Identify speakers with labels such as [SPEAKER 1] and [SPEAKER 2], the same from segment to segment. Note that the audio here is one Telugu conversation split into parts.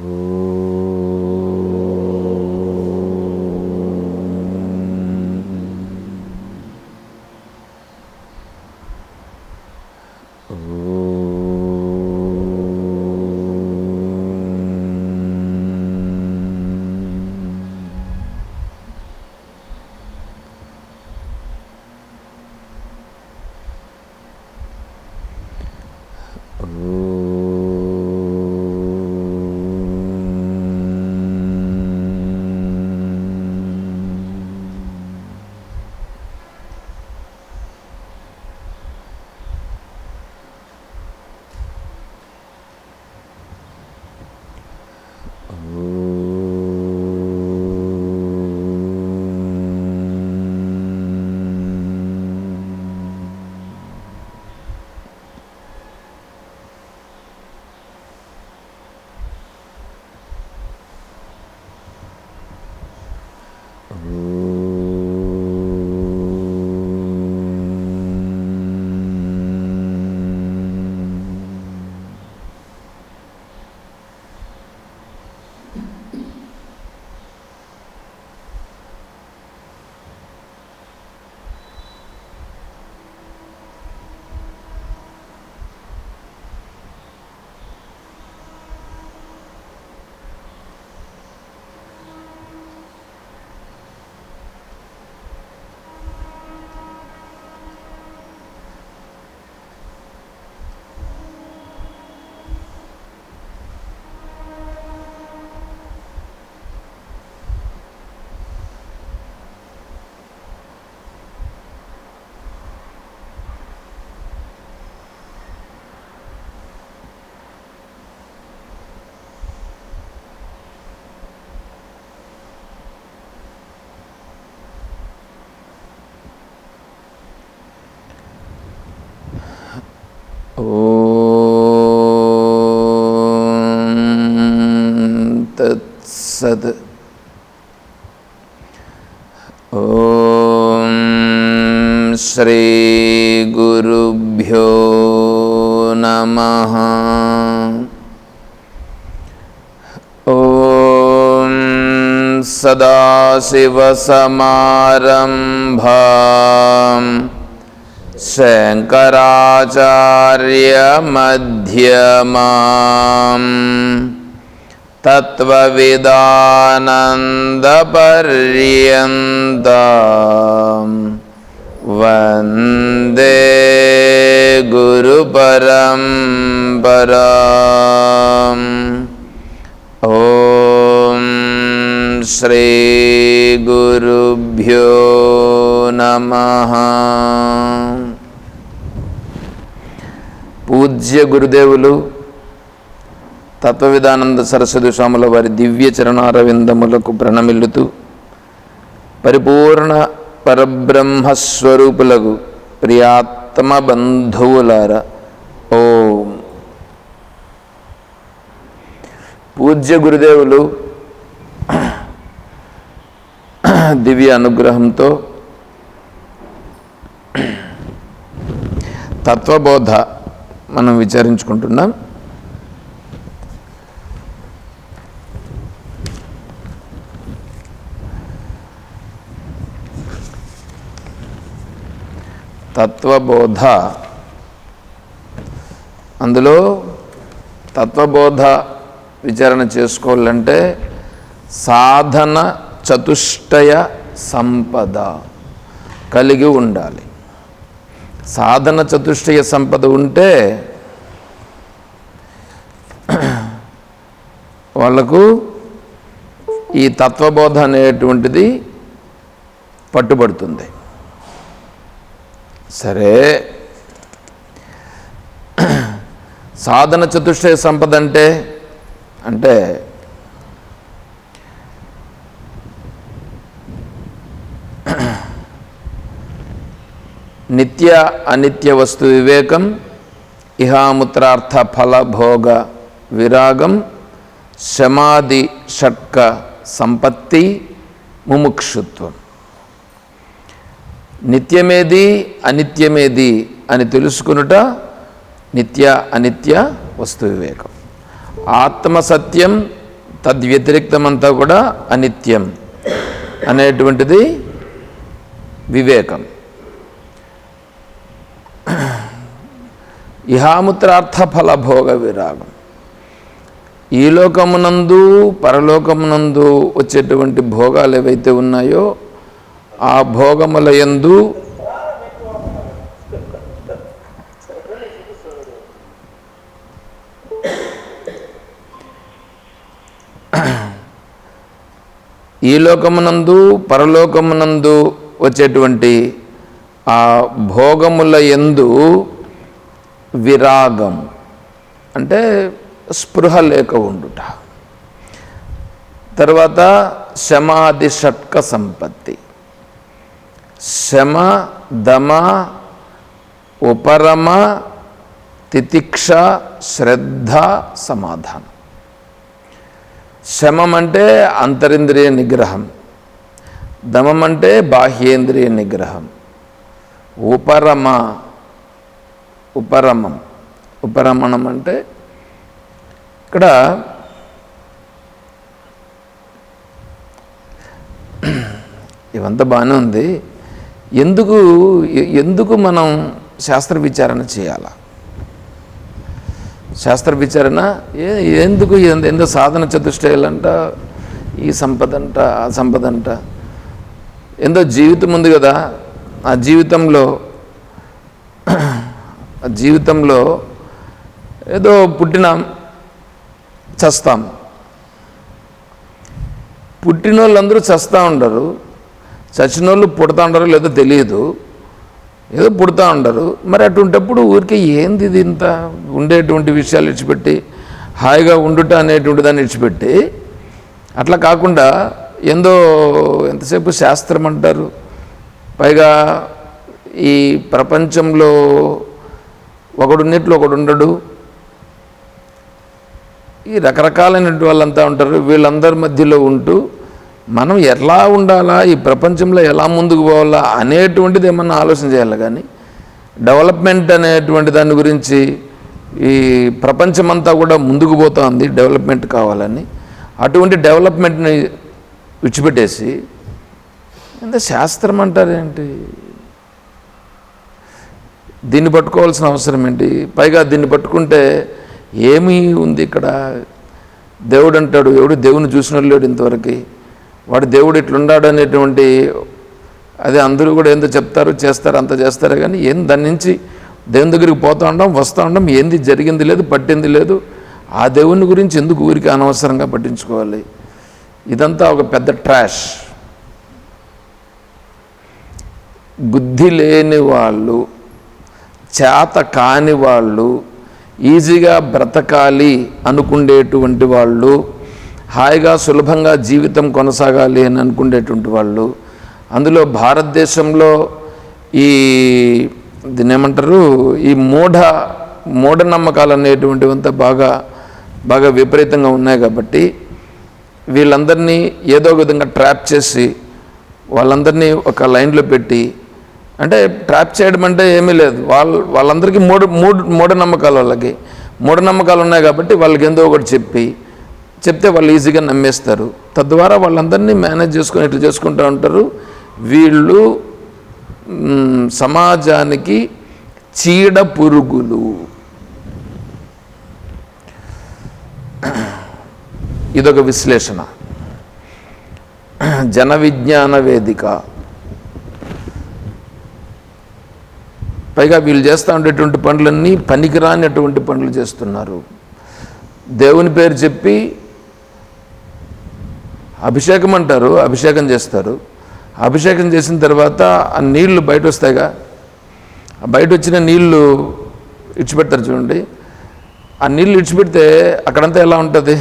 [SPEAKER 1] Allahu तत्सत् ॐ श्रीगुरुभ्यो नमः ॐ सदाशिवसमारम्भाम् शङ्कराचार्यमध्यमाम् तत्त्वविदानन्दपर्यन्ताम् वन्दे गुरुपरम्पराम् ॐ श्रीगुरुभ्यो नमः పూజ్య గురుదేవులు తత్వవిధానంద సరస్వతి స్వాముల వారి దివ్య చరణారవిందములకు ప్రణమిల్లుతూ పరిపూర్ణ పరబ్రహ్మస్వరూపులకు ప్రియాత్మ బంధువులార. ఓం. పూజ్య గురుదేవులు దివ్య అనుగ్రహంతో తత్వబోధ మనం విచారించుకుంటున్నాం. తత్వబోధ. అందులో తత్వబోధ విచారణ చేసుకోవాలంటే సాధన చతుష్టయ సంపద కలిగి ఉండాలి. సాధన చతుష్టయ సంపద ఉంటే వాళ్ళకు ఈ తత్వబోధ అనేటువంటిది పట్టుబడుతుంది. సరే. సాధన చతుష్టయ సంపద అంటే అంటే నిత్య అనిత్య వస్తు వివేకం ఇహాముత్రార్థ ఫలభోగ విరాగం శమాది షట్క సంపత్తి ముముక్షుత్వం. నిత్యమేది అనిత్యమేది అని తెలుసుకునుట నిత్య అనిత్య వస్తు వివేకం. ఆత్మ సత్యం తద్వ్యతిరిక్తమంతా కూడా అనిత్యం అనేటువంటిది వివేకం. ఇహాముత్రార్థ ఫలభోగ విరాగం ఈ లోకమునందు పరలోకమునందు వచ్చేటువంటి భోగాలు ఏవైతే ఉన్నాయో ఆ భోగముల యందు ఈ లోకమునందు పరలోకమునందు వచ్చేటువంటి ఆ భోగముల యందు విరాగం అంటే స్పృహ లేక ఉండుట. తర్వాత శమాది షట్క సంపత్తి. శమ దమ ఉపరమ తితిక్ష శ్రద్ధ సమాధానం. శమం అంటే అంతరింద్రియ నిగ్రహం. దమం అంటే బాహ్యేంద్రియ నిగ్రహం. ఉపరమ ఉపరమం. ఉపరమణం అంటే ఇక్కడ ఇవంతా బాగానే ఉంది. ఎందుకు ఎందుకు మనం శాస్త్ర విచారణ చేయాలా? శాస్త్ర విచారణ ఏ ఎందుకు ఎంత సాధన చతుష్టయాలంట ఈ సంపద అంట ఆ సంపద అంట ఎంతో జీవితం ఉంది కదా. ఆ జీవితంలో జీవితంలో ఏదో పుట్టినాం చస్తాం. పుట్టిన వాళ్ళందరూ చస్తూ ఉండరు. చచ్చిన వాళ్ళు పుడతా ఉండరు లేదో తెలియదు. ఏదో పుడతా ఉండరు. మరి అటువంటిప్పుడు ఊరికే ఏంది ఇది ఇంత ఉండేటువంటి విషయాలు ఇడిచిపెట్టి హాయిగా ఉండుట అనేటువంటి దాన్ని ఇడిచిపెట్టి అట్లా కాకుండా ఏందో ఎంతసేపు శాస్త్రం అంటారు. పైగా ఈ ప్రపంచంలో ఒకడున్నట్లు ఒకడు ఉండడు ఈ రకరకాలైనటువంటి వాళ్ళంతా ఉంటారు. వీళ్ళందరి మధ్యలో ఉంటూ మనం ఎలా ఉండాలా ఈ ప్రపంచంలో ఎలా ముందుకు పోవాలా అనేటువంటిది ఏమన్నా ఆలోచన చేయాలి కానీ డెవలప్మెంట్ అనేటువంటి దాని గురించి ఈ ప్రపంచమంతా కూడా ముందుకు పోతుంది డెవలప్మెంట్ కావాలని. అటువంటి డెవలప్మెంట్ని విడిచిపెట్టేసి అంటే శాస్త్రం అంటారేంటి? దీన్ని పట్టుకోవాల్సిన అవసరం ఏంటి? పైగా దీన్ని పట్టుకుంటే ఏమీ ఉంది ఇక్కడ? దేవుడు అంటాడు ఎవడు దేవుని చూసిన లేడు ఇంతవరకు. వాడు దేవుడు ఇట్లున్నాడు అనేటువంటి అదే అందరూ కూడా ఏందో చెప్తారు చేస్తారు అంత చేస్తారు కానీ ఏం దాని నుంచి దేవుని దగ్గరికి పోతూ ఉండడం వస్తూ ఉండడం ఏంది జరిగింది లేదు పట్టింది లేదు. ఆ దేవుని గురించి ఎందుకు ఊరికి అనవసరంగా పట్టించుకోవాలి? ఇదంతా ఒక పెద్ద ట్రాష్. బుద్ధి లేని వాళ్ళు చేత కాని వాళ్ళు ఈజీగా బ్రతకాలి అనుకునేటువంటి వాళ్ళు హాయిగా సులభంగా జీవితం కొనసాగాలి అని అనుకునేటువంటి వాళ్ళు అందులో భారతదేశంలో ఈ దీన్ని ఏమంటారు? ఈ మూఢ మూఢనమ్మకాలు అనేటువంటివంతా బాగా బాగా విపరీతంగా ఉన్నాయి కాబట్టి వీళ్ళందరినీ ఏదో ఒక విధంగా ట్రాప్ చేసి వాళ్ళందరినీ ఒక లైన్లో పెట్టి అంటే ట్రాప్ చేయడం అంటే ఏమీ లేదు. వాళ్ళ వాళ్ళందరికీ మూడు మూడు మూఢనమ్మకాలు వాళ్ళకి. మూఢనమ్మకాలు ఉన్నాయి కాబట్టి వాళ్ళకి ఏందో ఒకటి చెప్పి చెప్తే వాళ్ళు ఈజీగా నమ్మేస్తారు. తద్వారా వాళ్ళందరినీ మేనేజ్ చేసుకొని ఇట్లా చేసుకుంటూ ఉంటారు. వీళ్ళు సమాజానికి చీడ పురుగులు. ఇదొక విశ్లేషణ. జన విజ్ఞాన వేదిక. పైగా వీళ్ళు చేస్తూ ఉండేటువంటి పనులన్నీ పనికిరానటువంటి పనులు చేస్తున్నారు. దేవుని పేరు చెప్పి అభిషేకం అంటారు అభిషేకం చేస్తారు. అభిషేకం చేసిన తర్వాత ఆ నీళ్ళు బయట వస్తాయిగా బయట వచ్చిన నీళ్ళు ఇడిచిపెడతారు చూడండి. ఆ నీళ్ళు ఇడిచిపెడితే అక్కడంతా ఎలా ఉంటుంది?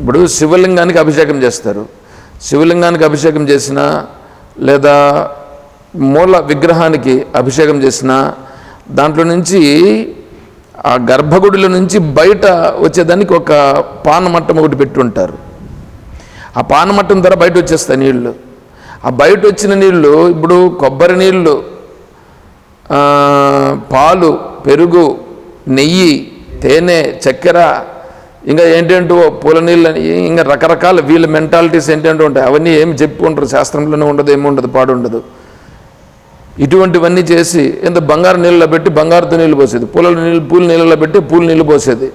[SPEAKER 1] ఇప్పుడు శివలింగానికి అభిషేకం చేస్తారు. శివలింగానికి అభిషేకం చేసిన లేదా మూల విగ్రహానికి అభిషేకం చేసిన దాంట్లో నుంచి ఆ గర్భగుడిలో నుంచి బయట వచ్చేదానికి ఒక పానమట్టం ఒకటి పెట్టుంటారు. ఆ పానమట్టం ద్వారా బయట వచ్చేస్తాయి నీళ్ళు ఆ బయట వచ్చిన నీళ్ళు ఇప్పుడు కొబ్బరి నీళ్ళు పాలు పెరుగు నెయ్యి తేనె చక్కెర ఇంకా ఏంటంటో పూల నీళ్ళని ఇంకా రకరకాల వీళ్ళ మెంటాలిటీస్ ఏంటంటూ ఉంటాయి. అవన్నీ ఏమి చెప్పుకుంటారు శాస్త్రంలోనే ఉండదు ఏమి ఉండదు పాడు ఉండదు ఇటువంటివన్నీ చేసి ఇంత బంగారు నీళ్ళలో పెట్టి బంగారుతో నీళ్ళు పోసేది. పూల నీళ్ళు పూల నీళ్ళలో పెట్టి పూల నీళ్ళు పోసేది.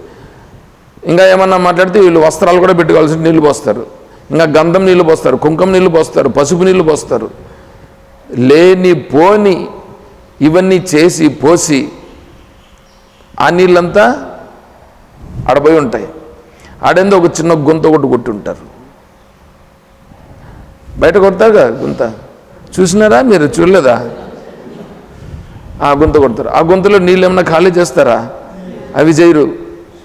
[SPEAKER 1] ఇంకా ఏమన్నా మాట్లాడితే వీళ్ళు వస్త్రాలు కూడా పెట్టుకోవాల్సిన నీళ్ళు పోస్తారు. ఇంకా గంధం నీళ్ళు పోస్తారు కుంకుమ నీళ్ళు పోస్తారు పసుపు నీళ్ళు పోస్తారు. లేని పోని ఇవన్నీ చేసి పోసి ఆ నీళ్ళంతా ఆడపోయి ఉంటాయి. ఆడేందో ఒక చిన్న గుంత ఒకటి కొట్టుంటారు. బయట కొడతారు కదా గుంత? చూసినారా మీరు? చూడలేదా? ఆ గుంత కొడతారు. ఆ గుంతలో నీళ్ళు ఏమైనా ఖాళీ చేస్తారా? అవి చేయరు.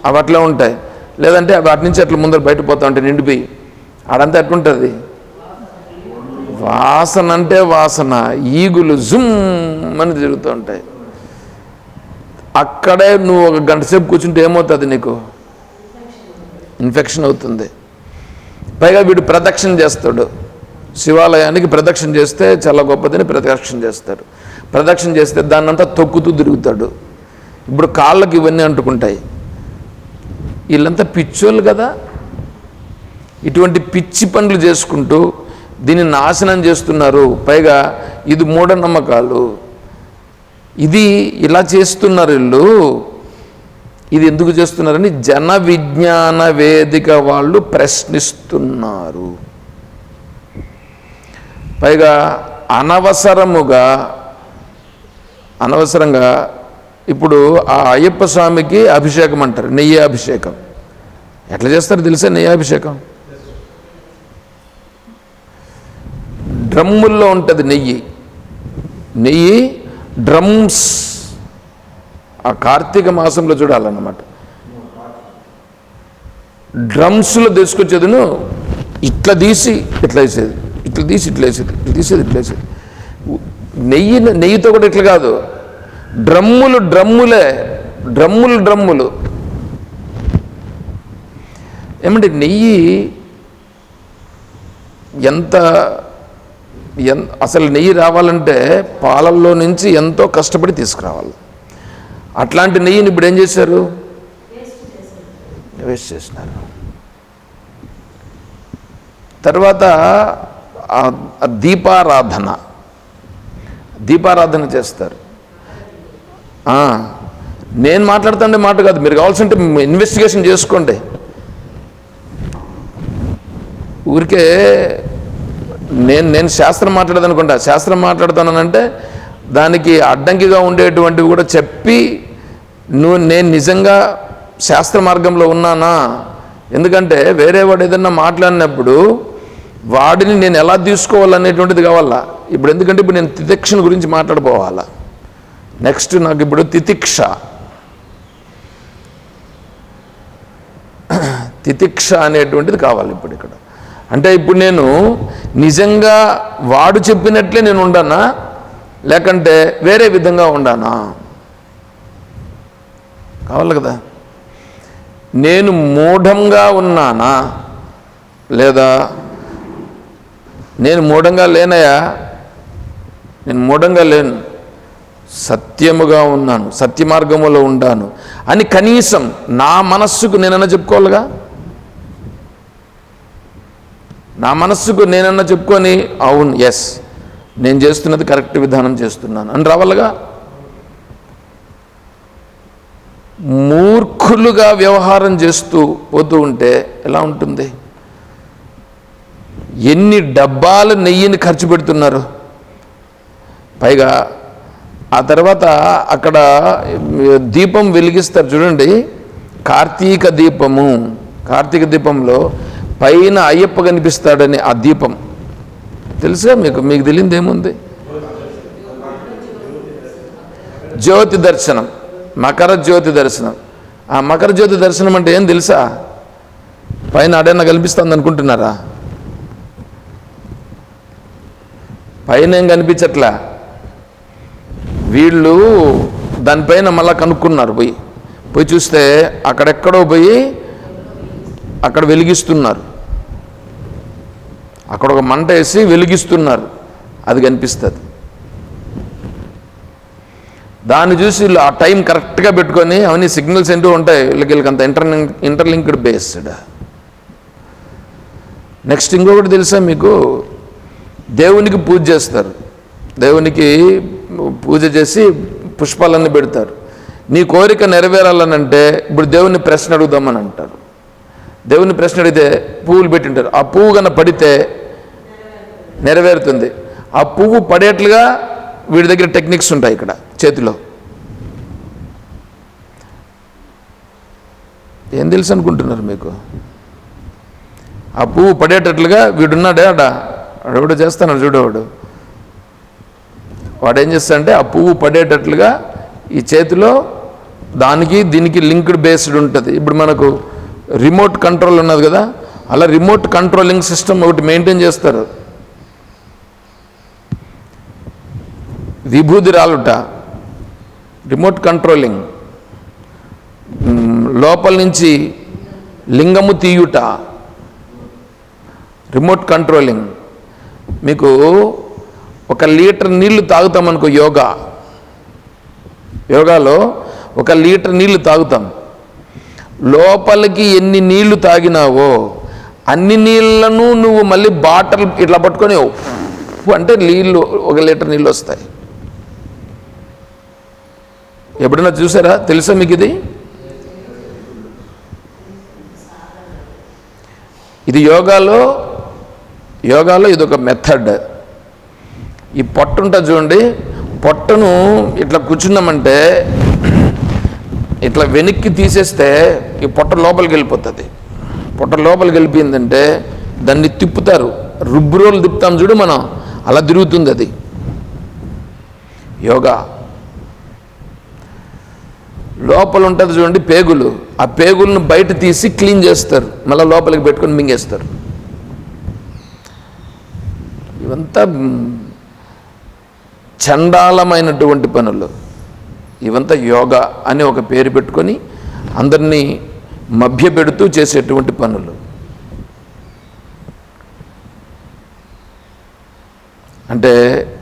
[SPEAKER 1] అవి అట్లా ఉంటాయి. లేదంటే అవి అటు నుంచి అట్లా ముందర బయట పోతా ఉంటాయి నిండిపోయి. ఆడంతా ఎట్లుంటుంది? వాసన అంటే వాసన. ఈగులు జుమ్ అని తిరుగుతూ ఉంటాయి. అక్కడే నువ్వు ఒక గంట సేపు కూర్చుంటే ఏమవుతుంది నీకు? ఇన్ఫెక్షన్ అవుతుంది. పైగా వీడు ప్రదక్షిణ చేస్తాడు. శివాలయానికి ప్రదక్షిణ చేస్తే చాలా గొప్పదని ప్రదక్షిణ చేస్తాడు ప్రదక్షిణ చేస్తే దాన్నంతా తొక్కుతూ తిరుగుతాడు. ఇప్పుడు కాళ్ళకి ఇవన్నీ అంటుకుంటాయి. వీళ్ళంతా పిచ్చోళ్ళు కదా. ఇటువంటి పిచ్చి పనులు చేసుకుంటూ దీన్ని నాశనం చేస్తున్నారు. పైగా ఇది మూఢనమ్మకాలు. ఇది ఇలా చేస్తున్నారు వీళ్ళు. ఇది ఎందుకు చేస్తున్నారని జన విజ్ఞాన వేదిక వాళ్ళు ప్రశ్నిస్తున్నారు. పైగా అనవసరముగా అనవసరంగా ఇప్పుడు ఆ అయ్యప్ప స్వామికి అభిషేకం అంటారు నెయ్యి అభిషేకం. ఎట్లా చేస్తారు తెలుసా నెయ్యి అభిషేకం? డ్రమ్ముల్లో ఉంటుంది నెయ్యి. నెయ్యి డ్రమ్స్ ఆ కార్తీక మాసంలో చూడాలన్నమాట. డ్రమ్స్లో తీసుకొచ్చేదిను ఇట్లా తీసి ఇట్లా వేసేది. ఇట్లా తీసి ఇట్లా వేసేది. ఇట్లా తీసేది ఇట్లా వేసేది. నెయ్యి నెయ్యితో కూడా ఇట్లా కాదు. డ్రమ్ములు డ్రమ్ములే. డ్రమ్ములు డ్రమ్ములు. ఏమంటే నెయ్యి ఎంత అసలు నెయ్యి రావాలంటే పాలల్లో నుంచి ఎంతో కష్టపడి తీసుకురావాలి. అట్లాంటి నెయ్యిని ఇప్పుడు ఏం చేశారు? వేస్ట్ చేసినారు తర్వాత దీపారాధన. దీపారాధన చేస్తారు. నేను మాట్లాడుతుండే మాట కాదు మీరు కావాల్సింటే ఇన్వెస్టిగేషన్ చేసుకోండి. ఊరికే నేను నేను శాస్త్రం మాట్లాడదనుకుంటా. శాస్త్రం మాట్లాడుతానంటే దానికి అడ్డంకిగా ఉండేటువంటివి కూడా చెప్పి నువ్వు నేను నిజంగా శాస్త్ర మార్గంలో ఉన్నానా? ఎందుకంటే వేరే వాడు ఏదన్నా మాట్లాడినప్పుడు వాడిని నేను ఎలా తీసుకోవాలనేటువంటిది కావాలా? ఇప్పుడు ఎందుకంటే ఇప్పుడు నేను తితిక్షణ గురించి మాట్లాడిపోవాలా నెక్స్ట్ నాకు ఇప్పుడు తితిక్ష. తితిక్ష అనేటువంటిది కావాలి ఇప్పుడు ఇక్కడ. అంటే ఇప్పుడు నేను నిజంగా వాడు చెప్పినట్లే నేను ఉండనా? లేకంటే వేరే విధంగా ఉండానా? కావాలి కదా. నేను మూఢంగా ఉన్నానా? లేదా నేను మూఢంగా లేనయా? నేను మూఢంగా లేను. సత్యముగా ఉన్నాను సత్య మార్గములో ఉండాను అని కనీసం నా మనస్సుకు నేనన్నా చెప్పుకోవాలిగా? నా మనస్సుకు నేనన్నా చెప్పుకొని అవును ఎస్ నేను చేస్తున్నది కరెక్ట్ విధానం చేస్తున్నాను అని రావాలగా. మూర్ఖులుగా వ్యవహారం చేస్తూ పోతూ ఉంటే ఎలా ఉంటుంది? ఎన్ని డబ్బాల నెయ్యిని ఖర్చు పెడుతున్నారు? పైగా ఆ తర్వాత అక్కడ దీపం వెలిగిస్తారు చూడండి. కార్తీక దీపము కార్తీక దీపంలో పైన అయ్యప్ప కనిపిస్తాడని ఆ దీపం. తెలుసా మీకు మీకు తెలియదు ఏముంది? జ్యోతి దర్శనం మకర జ్యోతి దర్శనం. ఆ మకర జ్యోతి దర్శనం అంటే ఏం తెలుసా? పైన అడైనా కనిపిస్తుంది అనుకుంటున్నారా? పైన ఏం కనిపించట్లా? వీళ్ళు దానిపైన మళ్ళా కనుక్కున్నారు పోయి. పోయి చూస్తే అక్కడెక్కడో పోయి అక్కడ వెలిగిస్తున్నారు. అక్కడ ఒక మంట వేసి వెలిగిస్తున్నారు. అది కనిపిస్తుంది. దాన్ని చూసి వీళ్ళు ఆ టైం కరెక్ట్గా పెట్టుకొని అవన్నీ సిగ్నల్స్ ఎంటూ ఉంటాయి. వీళ్ళకి వీళ్ళకి అంత ఇంటర్ ఇంటర్లింక్డ్ బేస్డ్. నెక్స్ట్ ఇంకొకటి తెలుసా మీకు? దేవునికి పూజ చేస్తారు. దేవునికి పూజ చేసి పుష్పాలన్నీ పెడతారు. నీ కోరిక నెరవేరాలనంటే ఇప్పుడు దేవుని ప్రశ్న అడుగుదామని అంటారు. దేవుని ప్రశ్న అడిగితే పువ్వులు పెట్టింటారు. ఆ పువ్వు కన్నా పడితే నెరవేరుతుంది. ఆ పువ్వు పడేట్లుగా వీడి దగ్గర టెక్నిక్స్ ఉంటాయి ఇక్కడ చేతిలో. ఏం తెలుసు అనుకుంటున్నారు మీకు? ఆ పువ్వు పడేటట్లుగా వీడున్నాడే ఆడ. అడవిడ చేస్తాను చూడేవాడు వాడు. ఏం చేస్తాడంటే ఆ పువ్వు పడేటట్లుగా ఈ చేతిలో దానికి దీనికి లింక్డ్ బేస్డ్ ఉంటుంది. ఇప్పుడు మనకు రిమోట్ కంట్రోల్ ఉన్నది కదా అలా రిమోట్ కంట్రోలింగ్ సిస్టమ్ ఒకటి మెయింటైన్ చేస్తారు. విభూది రాలుట రిమోట్ కంట్రోలింగ్. లోపల నుంచి లింగము తీయుట. Remote controlling. మీకు ఒక లీటర్ నీళ్ళు తాగుతామనుకో యోగా. యోగాలో ఒక లీటర్ నీళ్ళు తాగుతాం. లోపలికి ఎన్ని నీళ్ళు తాగినావో అన్ని నీళ్ళను నువ్వు మళ్ళీ బాటలు ఇట్లా పట్టుకొని అంటే నీళ్ళు ఒక లీటర్ నీళ్ళు వస్తాయి. ఎప్పుడైనా చూసారా? తెలుసా మీకు ఇది? ఇది యోగాలో యోగాలో ఇది ఒక మెథడ్ ఈ పొట్ట ఉంటుంది చూడండి. పొట్టను ఇట్లా కూర్చున్నామంటే ఇట్లా వెనక్కి తీసేస్తే ఈ పొట్ట లోపలికి వెళ్ళిపోతుంది. పొట్ట లోపలికి వెళ్ళిపోయిందంటే దాన్ని తిప్పుతారు. రుబ్బు రోలు తిప్పుతాం చూడు మనం. అలా తిరుగుతుంది అది. యోగా. లోపల ఉంటుంది చూడండి పేగులు. ఆ పేగులను బయట తీసి క్లీన్ చేస్తారు. మళ్ళీ లోపలికి పెట్టుకొని మింగేస్తారు. ఇవంతా చండాలమైనటువంటి పనులు. ఇవంతా యోగా అని ఒక పేరు పెట్టుకొని అందరినీ మభ్యపెడుతూ చేసేటువంటి పనులు. అంటే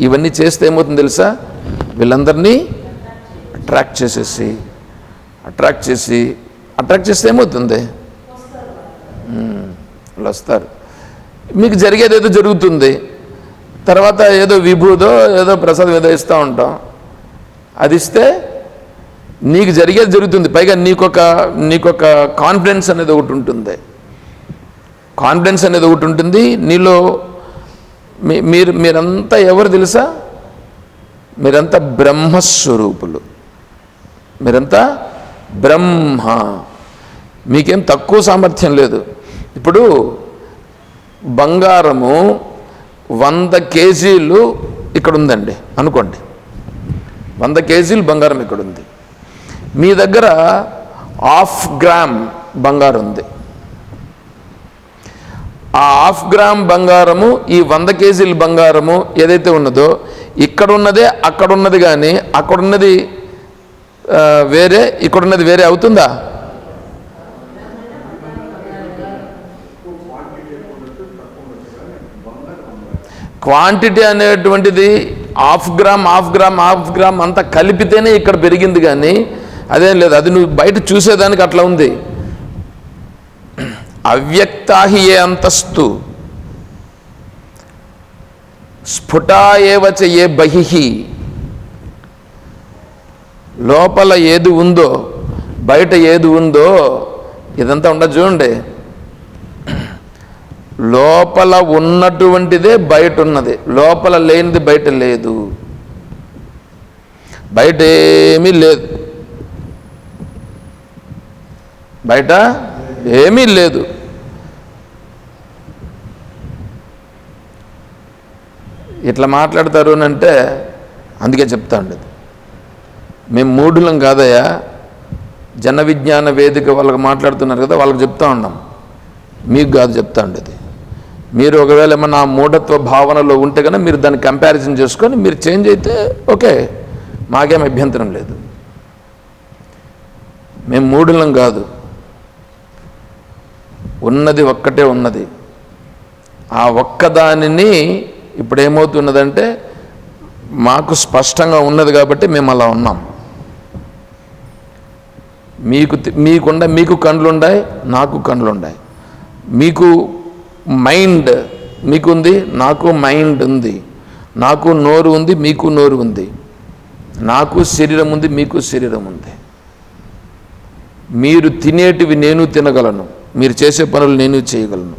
[SPEAKER 1] ఇవన్నీ చేస్తే ఏమవుతుంది తెలుసా? వీళ్ళందరినీ అట్రాక్ట్ చేసేసి అట్రాక్ట్ చేసి అట్రాక్ట్ చేస్తే ఏమవుతుంది? వాళ్ళు వస్తారు. మీకు జరిగేది ఏదో జరుగుతుంది. తర్వాత ఏదో విభూదో ఏదో ప్రసాదం ఏదో ఇస్తూ ఉంటాం. అది ఇస్తే నీకు జరిగేది జరుగుతుంది. పైగా నీకొక నీకొక కాన్ఫిడెన్స్ అనేది ఒకటి ఉంటుంది. కాన్ఫిడెన్స్ అనేది ఒకటి ఉంటుంది. నీలో మీ- మీరు మీరంతా ఎవరు తెలుసా? మీరంతా బ్రహ్మస్వరూపులు. మీరంతా బ్రహ్మ. మీకేం తక్కువ సామర్థ్యం లేదు. ఇప్పుడు బంగారము వంద కేజీలు ఇక్కడ ఉందండి అనుకోండి. వంద కేజీలు బంగారం ఇక్కడ ఉంది మీ దగ్గర హాఫ్ గ్రామ్ బంగారం ఉంది. ఆ హాఫ్ గ్రామ్ బంగారము ఈ వంద కేజీల బంగారము ఏదైతే ఉన్నదో ఇక్కడ ఉన్నదే అక్కడ ఉన్నది కానీ అక్కడున్నది వేరే ఇక్కడ ఉన్నది వేరే అవుతుందా? క్వాంటిటీ అనేటువంటిది half gram half gram half gram అంతా కలిపితేనే ఇక్కడ పెరిగింది కానీ అదేం లేదు. అది నువ్వు బయట చూసేదానికి అట్లా ఉంది. అవ్యక్తాహియే ఏ అంతస్తు. స్ఫుటా ఏవచ ఏ బహిహి లోపల ఏది ఉందో బయట ఏది ఉందో ఇదంతా ఉండదు చూడండి. లోపల ఉన్నటువంటిదే బయట ఉన్నది. లోపల లేనిది బయట లేదు. బయట ఏమీ లేదు. బయట ఏమీ లేదు. ఇట్లా మాట్లాడతారు అని అంటే అందుకే చెప్తా ఉండేది. మేము మూఢులం కాదయ్యా. జన విజ్ఞాన వేదిక వాళ్ళకి మాట్లాడుతున్నారు కదా వాళ్ళకి చెప్తా ఉన్నాం. మీకు కాదు చెప్తా ఉండేది. మీరు ఒకవేళ ఏమన్నా మూఢత్వ భావనలో ఉంటే కనుక మీరు దాన్ని కంపారిజన్ చేసుకొని మీరు చేంజ్ అయితే ఓకే మాకేం అభ్యంతరం లేదు. మేము మూఢులం కాదు. ఉన్నది ఒక్కటే ఉన్నది. ఆ ఒక్కదానిని ఇప్పుడు ఏమవుతున్నదంటే మాకు స్పష్టంగా ఉన్నది కాబట్టి మేము అలా ఉన్నాం. మీకు మీకుండ మీకు కండ్లుండాయి నాకు కండ్లుండాయి మీకు మైండ్ మీకుంది నాకు మైండ్ ఉంది. నాకు నోరు ఉంది మీకు నోరు ఉంది. నాకు శరీరం ఉంది మీకు శరీరం ఉంది. మీరు తినేటివి నేను తినగలను. మీరు చేసే పనులు నేను చేయగలను.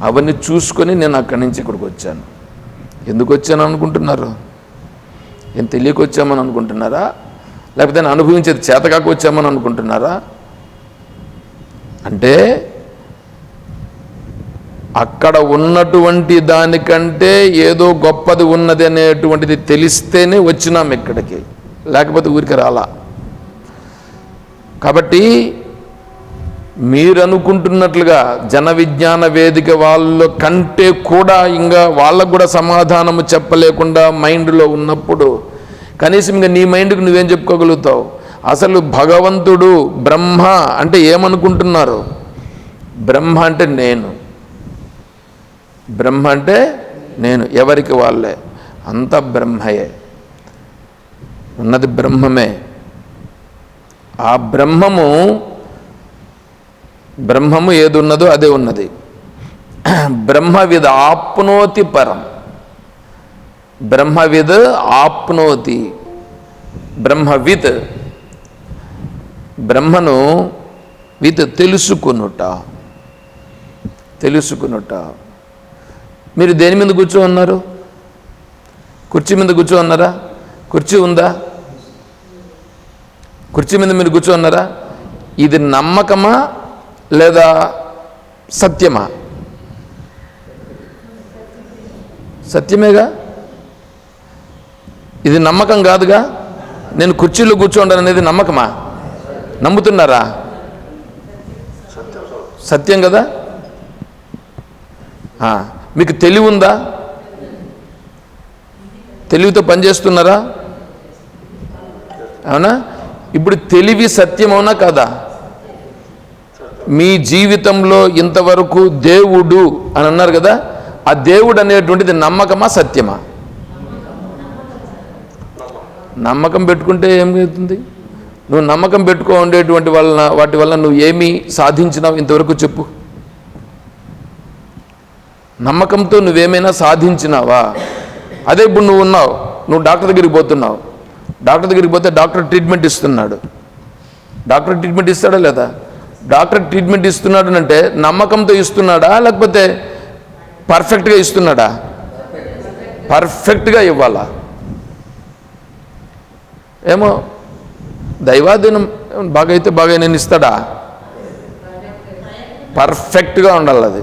[SPEAKER 1] అవన్నీ చూసుకొని నేను అక్కడి నుంచి ఇక్కడికి వచ్చాను. ఎందుకు వచ్చాను అనుకుంటున్నారు? ఏం తెలియక వచ్చామని అనుకుంటున్నారా? లేకపోతే నేను అనుభవించేది చేతకాక వచ్చామని అనుకుంటున్నారా? అంటే అక్కడ ఉన్నటువంటి దానికంటే ఏదో గొప్పది ఉన్నది అనేటువంటిది తెలిస్తేనే వచ్చినాం ఇక్కడికి. లేకపోతే ఊరికి రాలా. కాబట్టి మీరు అనుకుంటున్నట్లుగా జన విజ్ఞాన వేదిక వాళ్ళ కంటే కూడా ఇంకా వాళ్ళకు కూడా సమాధానము చెప్పలేకుండా మైండ్లో ఉన్నప్పుడు కనీసం ఇంకా నీ మైండ్కి నువ్వేం చెప్పుకోగలుగుతావు? అసలు భగవంతుడు బ్రహ్మ అంటే ఏమనుకుంటున్నారు? బ్రహ్మ అంటే నేను. బ్రహ్మ అంటే నేను ఎవరికి వాళ్ళే? అంత బ్రహ్మయే. ఉన్నది బ్రహ్మమే. ఆ బ్రహ్మము బ్రహ్మము ఏది ఉన్నదో అదే ఉన్నది. బ్రహ్మవిద్ ఆప్నోతి పరం. బ్రహ్మవిద్ ఆప్నోతి. బ్రహ్మవిత్ బ్రహ్మను విత్ తెలుసుకునుట. తెలుసుకునుట. మీరు దేని మీద కూర్చో ఉన్నారు? కుర్చీ మీద కూర్చో ఉన్నారా? కుర్చీ ఉందా? కుర్చీ మీద మీరు కూర్చో ఉన్నారా? ఇది నమ్మకమా లేదా సత్యమా? సత్యమేగా? ఇది నమ్మకం కాదుగా? నేను కుర్చీలో కూర్చోండాను అనేది నమ్మకమా? నమ్ముతున్నారా? సత్యం కదా? మీకు తెలివి ఉందా తెలివితో పనిచేస్తున్నారా? అవునా? ఇప్పుడు తెలివి సత్యమవునా కాదా? మీ జీవితంలో ఇంతవరకు దేవుడు అని అన్నారు కదా ఆ దేవుడు అనేటువంటిది నమ్మకమా సత్యమా? నమ్మకం పెట్టుకుంటే ఏమవుతుంది నువ్వు నమ్మకం పెట్టుకో ఉండేటువంటి వలన వాటి వల్ల నువ్వు ఏమి సాధించినావు? ఇంతవరకు చెప్పు. నమ్మకంతో నువ్వేమైనా సాధించినావా? అదే ఇప్పుడు నువ్వు ఉన్నావు. నువ్వు డాక్టర్ దగ్గరికి పోతున్నావు. డాక్టర్ దగ్గరికి పోతే డాక్టర్ ట్రీట్మెంట్ ఇస్తున్నాడు. డాక్టర్ ట్రీట్మెంట్ ఇస్తాడా లేదా? డాక్టర్ ట్రీట్మెంట్ ఇస్తున్నాడు అంటే నమ్మకంతో ఇస్తున్నాడా? లేకపోతే పర్ఫెక్ట్గా ఇస్తున్నాడా? పర్ఫెక్ట్గా ఇవ్వాలా? ఏమో దైవాధీనం బాగా అయితే బాగా నేను ఇస్తాడా? పర్ఫెక్ట్గా ఉండాలి అది.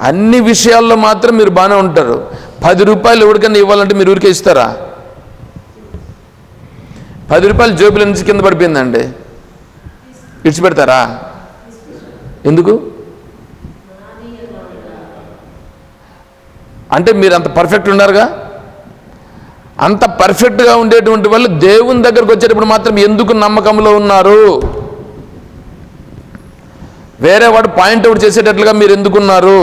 [SPEAKER 1] అన్ని విషయాల్లో మాత్రం మీరు బాగానే ఉంటారు. పది రూపాయలు ఎవరికైనా ఇవ్వాలంటే మీరు ఊరికే ఇస్తారా? పది రూపాయలు జేబుల నుంచి కింద పడిపోయిందండి. విడిచిపెడతారా? ఎందుకు? అంటే మీరు అంత పర్ఫెక్ట్ ఉన్నారుగా? అంత పర్ఫెక్ట్గా ఉండేటువంటి వాళ్ళు దేవుని దగ్గరకు వచ్చేటప్పుడు మాత్రం ఎందుకు నమ్మకంలో ఉన్నారు? వేరే వాడు పాయింట్అవుట్ చేసేటట్లుగా మీరు ఎందుకున్నారు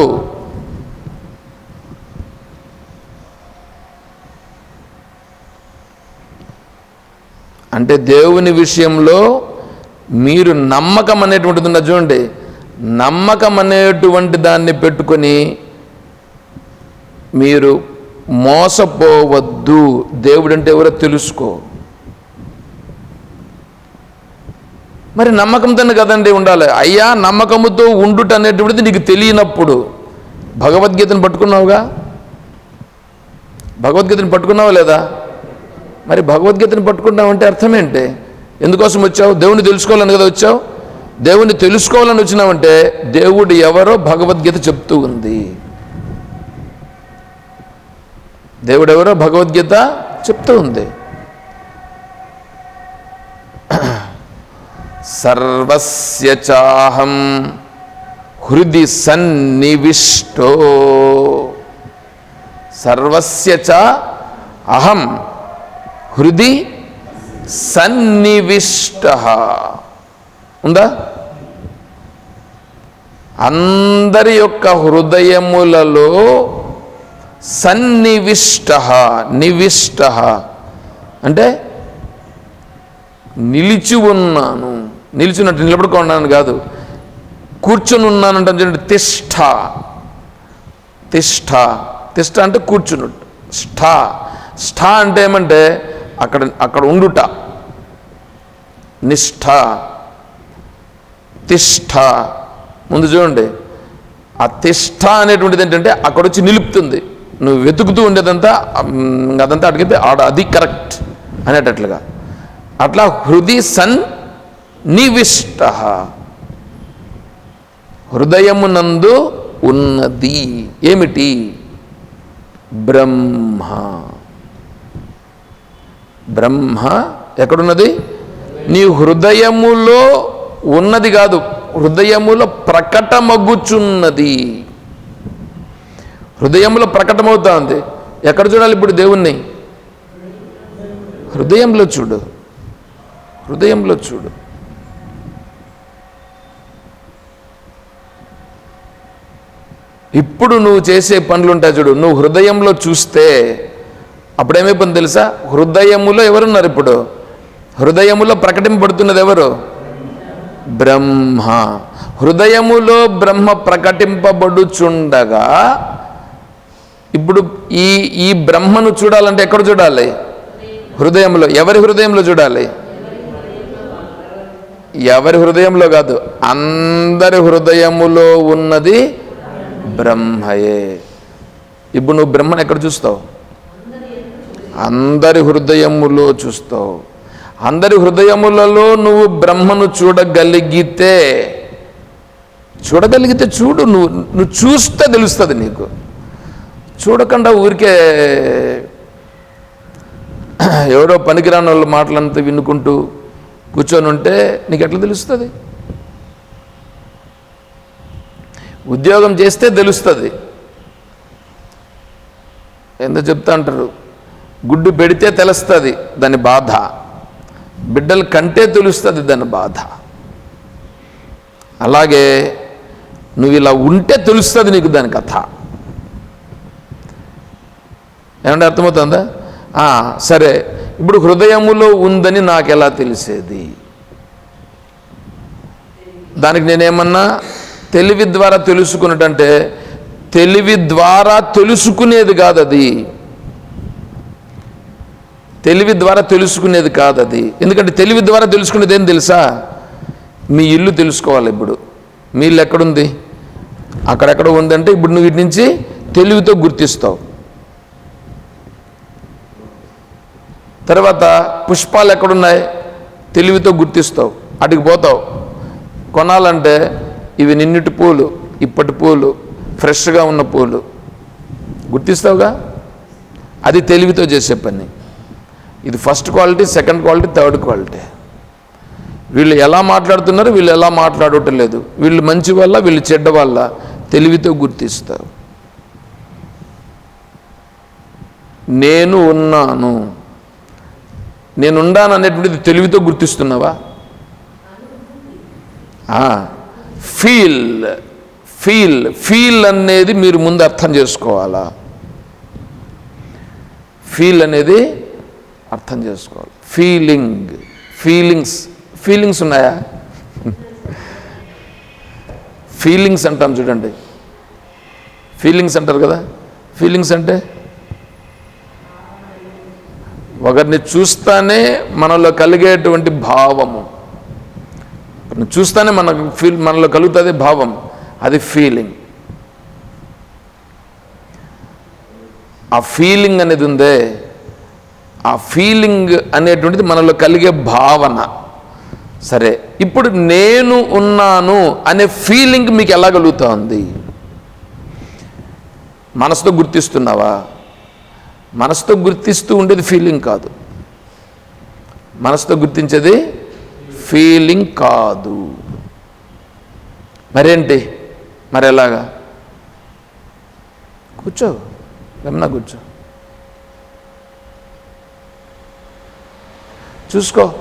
[SPEAKER 1] అంటే దేవుని విషయంలో మీరు నమ్మకం అనేటువంటిది ఉన్న చూడండి. నమ్మకం అనేటువంటి దాన్ని పెట్టుకొని మీరు మోసపోవద్దు. దేవుడు అంటే ఎవరో తెలుసుకో. మరి నమ్మకంతోనే కదండి ఉండాలి. అయ్యా నమ్మకముతో ఉండుట అనేటువంటిది నీకు తెలియనప్పుడు భగవద్గీతను పట్టుకున్నావుగా? భగవద్గీతను పట్టుకున్నావా లేదా? మరి భగవద్గీతను పట్టుకున్నావంటే అర్థం ఏంటి ఎందుకోసం వచ్చావు? దేవుని తెలుసుకోవాలని కదా వచ్చావు? దేవుని తెలుసుకోవాలని వచ్చినావంటే దేవుడు ఎవరో భగవద్గీత చెప్తూ ఉంది. దేవుడెవరో భగవద్గీత చెప్తూ ఉంది. సర్వస్య చాహం హృది సన్నివిష్టో. సర్వస్య చ అహం హృది సన్నివిష్ట. ఉందా? అందరి యొక్క హృదయములలో సన్నివిష్ట నివిష్ట. అంటే నిలిచి ఉన్నాను. నిలిచినట్టు నిలబడుకున్నాను కాదు. కూర్చొని ఉన్నానంటే చూడండి తిష్ట. తిష్ట. తిష్ట అంటే కూర్చున్నట్టు ష్ఠ ష్ఠ అంటే ఏమంటే అక్కడ అక్కడ ఉండుట. నిష్ఠ తిష్ట. ముందు చూడండి. ఆ తిష్ట అనేటువంటిది ఏంటంటే అక్కడ వచ్చి నిలుపుతుంది. నువ్వు వెతుకుతూ ఉండేదంతా అదంతా అడిగితే ఆడ అది కరెక్ట్ అనేటట్లుగా. అట్లా హృది సన్ నివిష్ట. హృదయమునందు ఉన్నది. ఏమిటి? బ్రహ్మ. బ్రహ్మ ఎక్కడున్నది? నీ హృదయములో ఉన్నది కాదు హృదయములో ప్రకటమగుచున్నది. హృదయంలో ప్రకటమవుతా ఉంది ఎక్కడ చూడాలి ఇప్పుడు దేవుణ్ణి? హృదయంలో చూడు. హృదయంలో చూడు. ఇప్పుడు నువ్వు చేసే పనులు ఉంటాయి చూడు. నువ్వు హృదయంలో చూస్తే అప్పుడేమైపోయింది తెలుసా? హృదయములో ఎవరున్నారు ఇప్పుడు? హృదయములో ప్రకటింపబడుతున్నది ఎవరు? బ్రహ్మ. హృదయములో బ్రహ్మ ప్రకటింపబడుచుండగా ఇప్పుడు ఈ ఈ బ్రహ్మను చూడాలంటే ఎక్కడ చూడాలి? హృదయంలో. ఎవరి హృదయంలో చూడాలి? ఎవరి హృదయంలో కాదు. అందరి హృదయములో ఉన్నది బ్రహ్మయే. ఇప్పుడు నువ్వు బ్రహ్మను ఎక్కడ చూస్తావు? అందరి హృదయములో చూస్తావు. అందరి హృదయములలో నువ్వు బ్రహ్మను చూడగలిగితే చూడగలిగితే చూడు నువ్వు నువ్వు చూస్తే తెలుస్తుంది నీకు. చూడకుండా ఊరికే ఎవరో పనికిరాని వాళ్ళ మాటలంతా వినుకుంటూ కూర్చొని ఉంటే నీకు ఎట్లా తెలుస్తుంది? ఉద్యోగం చేస్తే తెలుస్తుంది. ఎందుకు చెప్తా అంటారు? గుడ్డు పెడితే తెలుస్తుంది దాని బాధ. బిడ్డలు కంటే తెలుస్తుంది దాని బాధ. అలాగే నువ్వు ఇలా ఉంటే తెలుస్తుంది నీకు దాని కథ. ఏమంటే అర్థమవుతుందా? సరే. ఇప్పుడు హృదయములో ఉందని నాకు ఎలా తెలిసేది? దానికి నేనేమన్నా తెలివి ద్వారా తెలుసుకున్నటంటే తెలివి ద్వారా తెలుసుకునేది కాదు అది తెలివి ద్వారా తెలుసుకునేది కాదు అది ఎందుకంటే తెలివి ద్వారా తెలుసుకునేది ఏం తెలుసా? మీ ఇల్లు తెలుసుకోవాలి ఇప్పుడు. మీ ఇల్లు ఎక్కడుంది? అక్కడెక్కడ ఉందంటే ఇప్పుడు నువ్వు ఇటు నుంచి తెలివితో గుర్తిస్తావు. తర్వాత పుష్పాలు ఎక్కడున్నాయి? తెలివితో గుర్తిస్తావు. అటుకు పోతావు. కొనాలంటే ఇవి నిన్నటి పూలు ఇప్పటి పూలు ఫ్రెష్గా ఉన్న పూలు. గుర్తిస్తావుగా? అది తెలివితో చేసే పని. ఇది first quality second quality third quality. వీళ్ళు ఎలా మాట్లాడుతున్నారు వీళ్ళు ఎలా మాట్లాడటం లేదు. వీళ్ళు మంచి వల్ల వీళ్ళు చెడ్డ వల్ల తెలివితో గుర్తిస్తావు. నేను ఉన్నాను. నేను అనేటువంటిది తెలివితో గుర్తిస్తున్నావా? ఫీల్ ఫీల్ ఫీల్ అనేది మీరు ముందు అర్థం చేసుకోవాలా? ఫీల్ అనేది అర్థం చేసుకోవాలి. ఫీలింగ్ ఫీలింగ్స్ ఫీలింగ్స్ ఉన్నాయా? ఫీలింగ్స్ అంటాం చూడండి. ఫీలింగ్స్ అంటారు కదా? ఫీలింగ్స్ అంటే? ఒకరిని చూస్తానే మనలో కలిగేటువంటి భావము. ఒకరిని చూస్తానే మనకు ఫీల్ మనలో కలుగుతుంది భావం. అది ఫీలింగ్. ఆ ఫీలింగ్ అనేది ఉందే ఆ ఫీలింగ్ అనేటువంటిది మనలో కలిగే భావన. సరే ఇప్పుడు నేను ఉన్నాను అనే ఫీలింగ్ మీకు ఎలా కలుగుతా ఉంది మనసుతో గుర్తిస్తున్నావా? మనసుతో గుర్తిస్తూ ఉండేది ఫీలింగ్ కాదు. మనసుతో గుర్తించేది ఫీలింగ్ కాదు. మరేంటి? మరి ఎలాగా? కూర్చో. గమనా కూర్చో. చూసుకో.